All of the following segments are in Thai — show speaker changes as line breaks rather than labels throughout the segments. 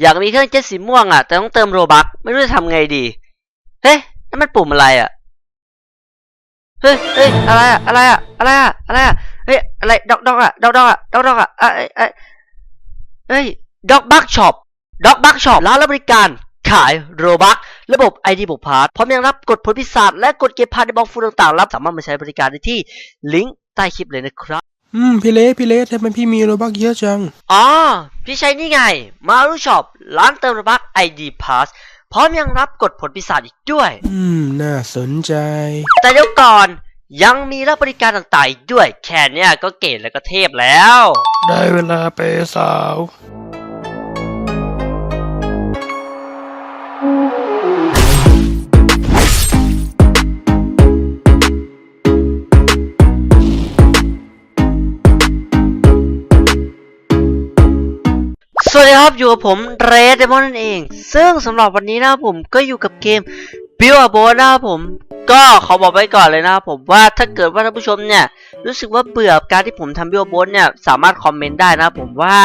อยากมีเครื่องเจ็ตสีม่วงอะแต่ต้องเติมโรบักไม่รู้จะทำไงดี เฮ้ยนั่นมันปุ่มอะไรอะเฮ้ยเฮ้ยอะไรอะอะไรอะอะไรอะอะไรอะเฮ้ยอะไรดอกดอกอะดอกดอกอะดอกดอกอะเอ้ยเอ้ยเฮ้ยดอกบักช็อปดอกบักช็อปร้านรับบริการขายโรบักระบบ ID บุกพาร์ทพร้อมยังรับกดผลพิศาจและกดเก็บพาร์ทในบล็อกฟูต่างๆ รับสามารถมาใช้บริการได้ที่ลิงก์ใต้คลิปเลยนะครับ
อืมพี่เล็กพี่เล็กทำไมพี่มีโรบักเยอะจัง
อ๋อ พี่ใช้นี่ไง มารูช็อปร้านเติมโรบัก ID Pass พร้อมยังรับกดผลพิศาจอีกด้วย
อืม น่าสนใจ
แต่เดี๋ยวก่อนยังมีรับบริการต่างๆอีกด้วย แค่เนี้ยก็เก๋และก็เทพแล้ว
ได้เวลาไปสาว
สวัสดีครับ อยู่กับผมเรดเดมอนนั่นเอง ซึ่งสำหรับวันนี้นะผมก็อยู่กับเกม Build a Boat นะครับผม ก็ขอบอกไว้ก่อนเลยนะครับผมว่าถ้าเกิดว่าท่านผู้ชมเนี่ย รู้สึกว่าเบื่อการที่ผมทำ Build a Boat เนี่ย สามารถคอมเมนต์ได้นะผมว่า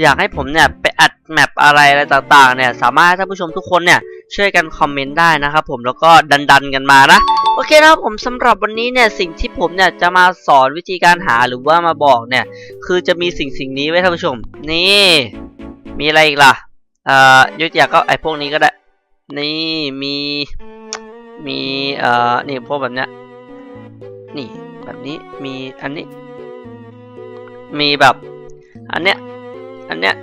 อยากให้ผมเนี่ย ไปอัดแมปอะไรอะไรต่างๆ เนี่ย สามารถท่านผู้ชมทุกคนเนี่ย ช่วยกันคอมเมนต์ได้นะครับผมแล้วก็ดันๆกันมานะโอเคนะครับผมสำหรับวันนี้เนี่ยสิ่งที่ผมเนี่ยจะมาสอนวิธีการหาหรือว่ามาบอกเนี่ย คือจะมีสิ่งสิ่งนี้ไว้ท่านผู้ชม นี่ มีอะไรอีกล่ะเอ่อยุทธยาก็ไอพวกนี้ก็ได้ นี่มีมีเอ่อนี่พวกแบบเนี้ยนี่แบบนี้มีอันนี้ มีแบบอันเนี้ยอันเนี้ย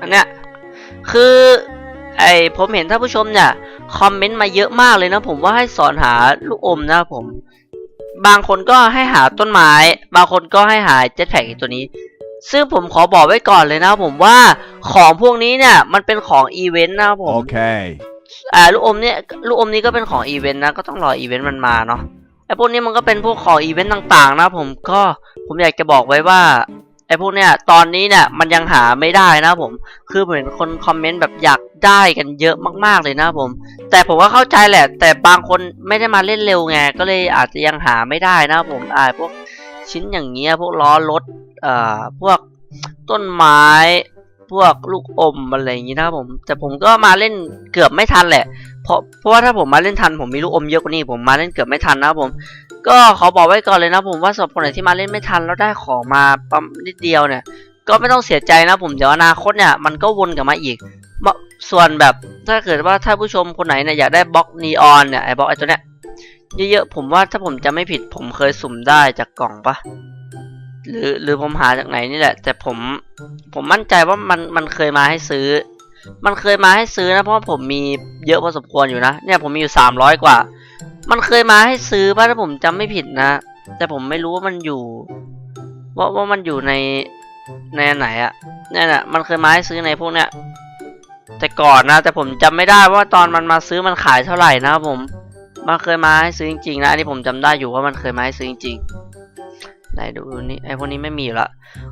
อันเนี้ยคือไอผมเห็นท่านผู้ชมเนี่ยคอมเมนต์มาเยอะมากเลยนะ ผมว่าให้สอนหาลูกอมนะผม บางคนก็ให้หาต้นไม้ บางคนก็ให้หาเจ็ตแพ็กตัวนี้ ซึ่งผมขอบอกไว้ก่อนเลยนะครับผมว่าของพวกนี้เนี่ยมันเป็นของอีเวนต์นะครับผม
Okay.
อ่าลูกอมเนี่ยลูกอมนี้ก็เป็นของอีเวนต์นะก็ต้องรออีเวนต์มันมาเนาะไอพวกนี้มันก็เป็นพวกของอีเวนต์ต่างๆ นะผมก็ผมอยากจะบอกไว้ว่าไอพวกเนี้ยตอนนี้เนี่ยมันยังหาไม่ได้นะผม คือเหมือนคนคอมเมนต์แบบอยากได้กันเยอะมากๆเลยนะผม แต่ผมก็เข้าใจแหละ แต่บางคนไม่ได้มาเล่นเร็วไงก็เลยอาจจะยังหาไม่ได้นะผมอ่าพวกชิ้นอย่างเงี้ยพวกล้อรถเอ่อพวกต้นไม้พวกลูกอมอะไรอย่างงี้นะครับผม แต่ผมก็มาเล่นเกือบไม่ทันแหละ เพราะเพราะว่าถ้าผมมาเล่นทันผมมีลูกอมเยอะกว่านี้ผมมาเล่นเกือบไม่ทันนะครับผม ก็ขอบอกไว้ก่อนเลยนะผมว่าสำหรับคนไหนที่มาเล่นไม่ทันแล้วได้ของมาปั๊มนิดเดียวเนี่ย ก็ไม่ต้องเสียใจนะผมเดี๋ยวอนาคตเนี่ยมันก็วนกลับมาอีกส่วนแบบถ้าเกิดว่าถ้าผู้ชมคนไหนเนี่ยอยากได้บล็อกนีออนเนี่ยไอ้บล็อกไอ้ตัวเนี้ยเยอะๆผมว่าถ้าผมจะไม่ผิดผมเคยสุ่มได้จากกล่องปะ หรือหรือผมหาจากไหนนี่แหละ แต่ผมผมมั่นใจว่ามันมันเคยมาให้ซื้อ มันเคยมาให้ซื้อนะเพราะผมมีเยอะพอสมควรอยู่นะ เนี่ยผมมีอยู่สามร้อยกว่า มันเคยมาให้ซื้อป่ะถ้าผมจำไม่ผิดนะ แต่ผมไม่รู้ว่ามันอยู่ ว่าว่ามันอยู่ในในไหนอะเนี่ยนะมันเคยมาให้ซื้อในพวกเนี้ยแต่ก่อนนะ แต่ผมจำไม่ได้ว่าตอนมันมาซื้อมันขายเท่าไหร่นะครับผมมันเคยมาให้ซื้อจริงๆนะอันนี้ผมจำได้อยู่ว่ามันเคยมาให้ซื้อจริงๆ ไหนดูนี่ไอพวกนี้ไม่มีอยู่ละ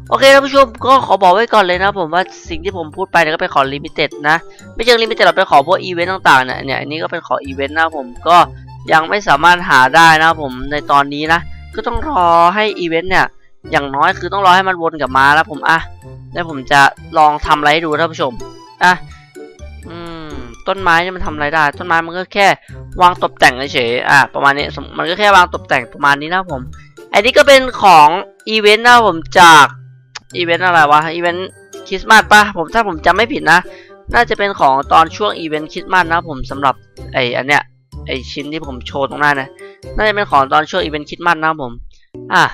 โอเคท่านผู้ชมก็ขอบอกไว้ก่อนเลยนะผมว่าสิ่งที่ผมพูดไปเนี่ยก็เป็นของลิมิเต็ดนะ ไม่เชิงลิมิเต็ดเราเป็นของพวกอีเวนต์ต่างๆเนี่ยเนี่ยอันนี้ก็เป็นของอีเวนต์นะผมก็ยังไม่สามารถหาได้นะครับผมในตอนนี้นะก็ต้องรอให้อีเวนต์เนี่ยอย่างน้อยคือต้องรอให้มันวนกลับมาแล้วผมอะแล้วผมจะลองทำอะไรให้ดูท่านผู้ชมอะอืมต้นไม้เนี่ยมันทำอะไรได้ ต้นไม้มันก็แค่วางตกแต่งเฉยๆอะประมาณนี้สมมันก็แค่วางตกแต่งประมาณนี้นะครับผม อันนี้ก็เป็นของอีเวนต์นะผมจากอีเวนต์อะไรวะอีเวนต์คริสต์มาสปะผมถ้าผมจำไม่ผิดนะ น่าจะเป็นของตอนช่วงอีเวนต์คริสต์มาสนะผมสำหรับไออันเนี้ยไอชิ้นที่ผมโชว์ตรงหน้านะน่าจะเป็นของตอนช่วงอีเวนต์คริสต์มาสนะผมอะ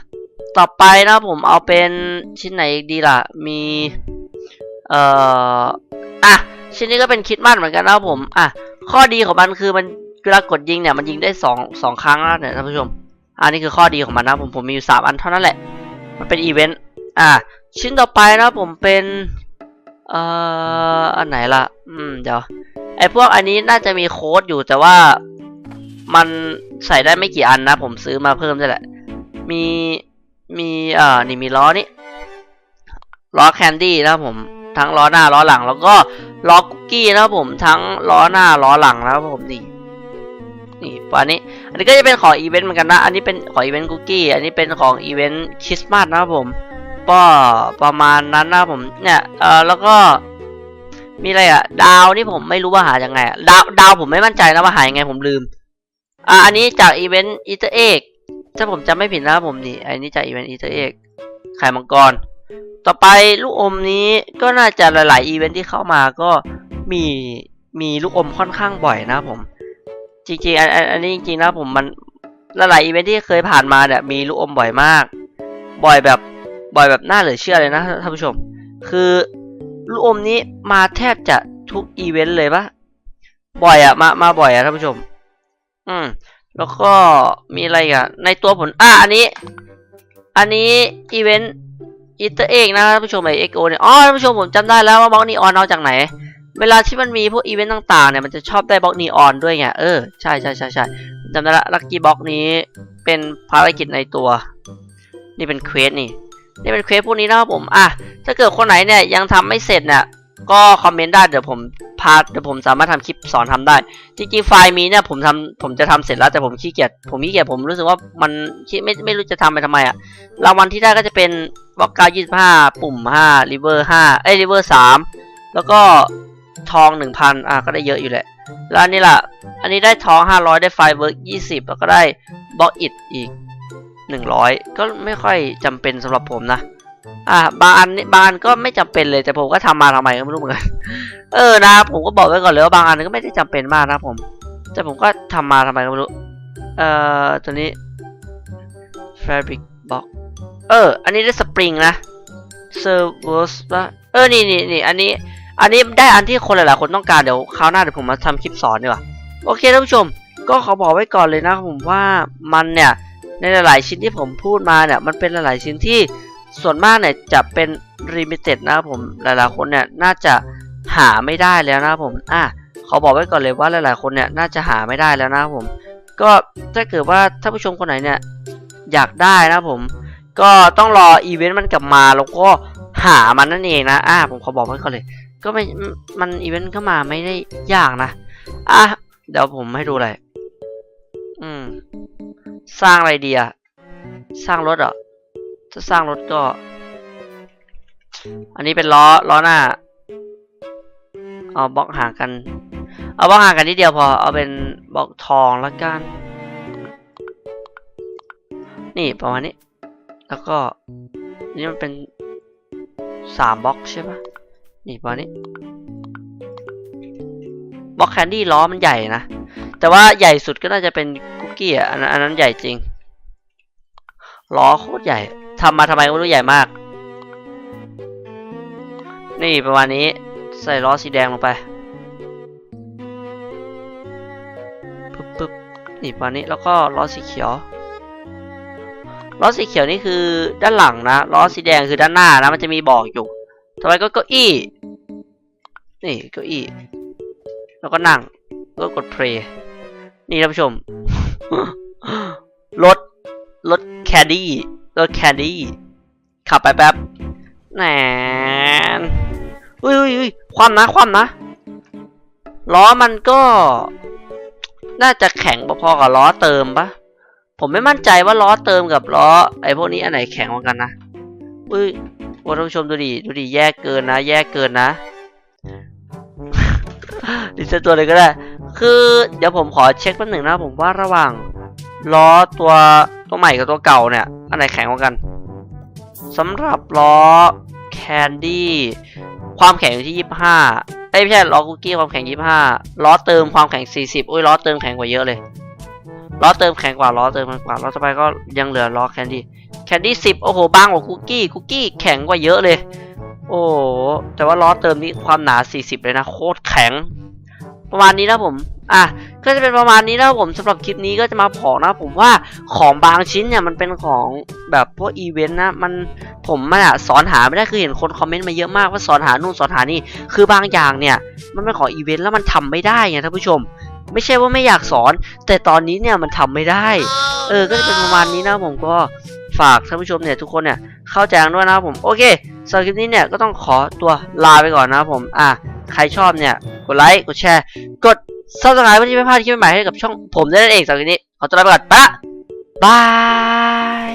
ต่อไปนะผมเอาเป็นชิ้นไหนดีล่ะมีเอ่ออะชิ้นนี้ก็เป็นคริดมาสเหมือนกันนะผมอะข้อดีของมันคือมันเวลากดยิงเนี่ยมันยิงได้สองสองครั้งนะเนี่ยท่านผู้ชม อันนี้คือข้อดีของมันนะผมผมมีอยู่สามอันเท่านั้นแหละ มันเป็นอีเวนต์อะชิ้นต่อไปนะผมเป็นเอ่ออันไหนล่ะ อืมเดี๋ยวไอพวกอันนี้น่าจะมีโค้ดอยู่แต่ว่ามันใส่ได้ไม่กี่อันนะ ผมซื้อมาเพิ่มนี่แหละ มีมีเอ่อนี่มีล้อนี่ล้อแคนดี้นะผมทั้งล้อหน้าล้อหลัง แล้วก็ล้อคุกกี้นะผมทั้งล้อหน้าล้อหลังนะผมนี่ นี่อันนี้ อันนี้ก็จะเป็นของอีเวนต์เหมือนกันนะ อันนี้เป็นของอีเวนต์คุกกี้ อันนี้เป็นของอีเวนต์คริสต์มาสนะครับผมก็ประมาณนั้นนะผม เนี่ย เอ่อแล้วก็มีอะไรอะดาวนี่ผมไม่รู้ว่าหายังไงอะดาวดาวผมไม่มั่นใจนะว่าหายังไงผมลืม อะอันนี้จากอีเวนต์อีเตอร์เอกถ้าผมจำไม่ผิดนะครับผมนี่ อันนี้จากอีเวนต์อีเตอร์เอกไข่มังกร ต่อไปลูกอมนี้ก็น่าจะหลาย ๆ อีเวนต์ที่เข้ามาก็มีมีลูกอมค่อนข้างบ่อยนะผม จริงๆอันอันอันนี้จริงๆนะผมมันหลายอีเวนต์ที่เคยผ่านมาเนี่ยมีลูกอมบ่อยมาก บ่อยแบบบ่อยแบบน่าเหลือเชื่อเลยนะท่านผู้ชม คือลูกอมนี้มาแทบจะทุกอีเวนต์เลยปะบ่อยอะมามาบ่อยอะท่านผู้ชม อืม แล้วก็มีอะไรอะในตัวผลอะอันนี้ อันนี้อีเวนต์อีเตอร์เอกนะท่านผู้ชมไอเอ็กโอเนี่ยอ๋อท่านผู้ชมผมจำได้แล้วว่าบล็อกนีออนเอาจากไหน เวลาที่มันมีพวกอีเวนต์ต่างๆเนี่ยมันจะชอบได้บล็อกนีออนด้วยไงเออใช่ใช่ใช่ใช่จำได้ละลัคกี้บล็อกนี้เป็นภารกิจในตัว นี่เป็นเควสนี่นี่เป็นเควสพวกนี้นะครับผมอะถ้าเกิดคนไหนเนี่ยยังทำไม่เสร็จเนี่ยก็คอมเมนต์ได้เดี๋ยวผมพาเดี๋ยวผมสามารถทำคลิปสอนทำได้ จริงๆไฟล์มีเนี่ยผมทำผมจะทำเสร็จแล้วแต่ผมขี้เกียจผมขี้เกียจผมรู้สึกว่ามันไม่ไม่รู้จะทำไปทำไมอะรางวัลที่ได้ก็จะเป็นบล็อกเก้ายี่สิบห้าปุ่มห้าริเวอร์ห้าเอ้ยริเวอร์สามแล้วก็ ทองหนึ่งพันอะก็ได้เยอะอยู่แหละ แล้วอันนี้ล่ะ อันนี้ได้ทองห้าร้อยได้ไฟเวิร์กยี่สิบแล้วก็ได้บล็อกอิดอีกหนึ่งร้อยก็ไม่ค่อยจำเป็นสำหรับผมนะ อ่าบางอันนี่บางอันก็ไม่จำเป็นเลยแต่ผมก็ทำมาทำไมก็ไม่รู้เหมือนกัน เออนะผมก็บอกไว้ก่อนเลยว่าบางอันก็ไม่ได้จำเป็นมากนะผม แต่ผมก็ทำมาทำไมก็ไม่รู้ เอ่อตัวนี้ fabric box เออ อันนี้ได้สปริงนะ servos ปะเออ นี่นี่นี่อันนี้ อันนี้ได้อันที่คนหลายๆคนต้องการเดี๋ยวคราวหน้าเดี๋ยวผมมาทำคลิปสอนดีกว่าโอเคท่านผู้ชม ก็ขอบอกไว้ก่อนเลยนะผมว่ามันเนี่ยในหลายๆชิ้นที่ผมพูดมาเนี่ยมันเป็นหลายๆชิ้นที่ส่วนมากเนี่ยจะเป็น limited นะครับผมหลายๆคนเนี่ยน่าจะหาไม่ได้แล้วนะครับผมอะขอบอกไว้ก่อนเลยว่าหลายๆคนเนี่ยน่าจะหาไม่ได้แล้วนะครับผม ก็ถ้าเกิดว่าท่านผู้ชมคนไหนเนี่ยอยากได้นะผม ก็ต้องรออีเวนต์มันกลับมาแล้วก็หามันนั่นเองนะอะผมขอบอกไว้ก่อนเลย ก็ไม่มันอีเวนต์เข้ามาไม่ได้ยากนะ อะ เดี๋ยวผมให้ดูเลยอืม สร้างอะไรดีอะสร้างรถเหรอถ้าสร้างรถก็ อันนี้เป็นล้อล้อหน้า เอาบล็อกห่างกัน เอาบล็อกห่างกันนิดเดียวพอ เอาเป็นบล็อกทองละกัน นี่ประมาณนี้ แล้วก็ นี่มันเป็นสามบล็อกใช่ปะ นี่ประมาณนี้บล็อกแคนดี้ล้อมันใหญ่นะ แต่ว่าใหญ่สุดก็น่าจะเป็นคุกกี้อะอันนั้นใหญ่จริง ล้อโคตรใหญ่ทำมาทำไมก็ไม่รู้ใหญ่มาก นี่ประมาณนี้ใส่ล้อสีแดงลงไปปึ๊บปึ๊บนี่ประมาณนี้แล้วก็ล้อสีเขียวล้อสีเขียวนี่คือด้านหลังนะล้อสีแดงคือด้านหน้านะมันจะมีบอกอยู่ ต่อไปก็เก้าอี้ นี่เก้าอี้ แล้วก็นั่งแล้วก็กด play นี่ท่านผู้ชม รถ รถแคดดี้ รถแคดดี้ ขับไปแป๊บแหนนอุ้ยอุ้ยอุ้ยความนะ ความนะ ล้อมันก็ น่าจะแข็งพอๆกับล้อเติมปะผมไม่มั่นใจว่าล้อเติมกับล้อไอ้พวกนี้อันไหนแข็งกว่ากันนะอุ้ย โอ้ท่านผู้ชมดูดิดูดิแยกเกินนะ แยกเกินนะดิเซตตัวเลยก็ได้ คือเดี๋ยวผมขอเช็คแป๊บหนึ่งนะผมว่าระหว่างล้อตัวตัวใหม่กับตัวเก่าเนี่ย อันไหนแข็งกว่ากันสำหรับล้อแคนดี้ความแข็งอยู่ที่ยี่ห้าเอ้ยไม่ใช่ล้อคุกกี้ความแข็งยี่ห้าล้อเติมความแข็งสี่สิบอุ้ยล้อเติมแข็งกว่าเยอะเลย ล้อเติมแข็งกว่าล้อเติมแข็งกว่าล้อต่อไปก็ยังเหลือล้อแคนดี้แคนดี้สิบโอ้โหบางกว่าคุกกี้คุกกี้แข็งกว่าเยอะเลย โอ้โหแต่ว่าล้อเติมนี่ความหนาสี่สิบเลยนะโคตรแข็ง ประมาณนี้นะผมอะก็จะเป็นประมาณนี้นะผมสำหรับคลิปนี้ก็จะมาบอกนะผมว่าของบางชิ้นเนี่ยมันเป็นของแบบพวกอีเวนต์นะมันผมมันอะสอนหาไม่ได้คือเห็นคนคอมเมนต์มาเยอะมากว่าสอนหานู่นสอนหานี่คือบางอย่างเนี่ย มันเป็นของอีเวนต์แล้วมันทำไม่ได้ไงท่านผู้ชม ไม่ใช่ว่าไม่อยากสอน แต่ตอนนี้เนี่ยมันทำไม่ได้ เออ ก็จะเป็นประมาณนี้นะผมก็ฝากท่านผู้ชมเนี่ยทุกคนเนี่ยเข้าใจกันด้วยนะครับผมโอเคสำหรับคลิปนี้เนี่ยก็ต้องขอตัวลาไปก่อนนะครับผมอะใครชอบเนี่ยกดไลค์กดแชร์ กดซับสไครต์เพื่อที่ไม่พลาดคลิปใหม่ๆให้กับช่องผมได้นั่นเองสำหรับคลิปนี้ขอตัวลาไปก่อนปะบาย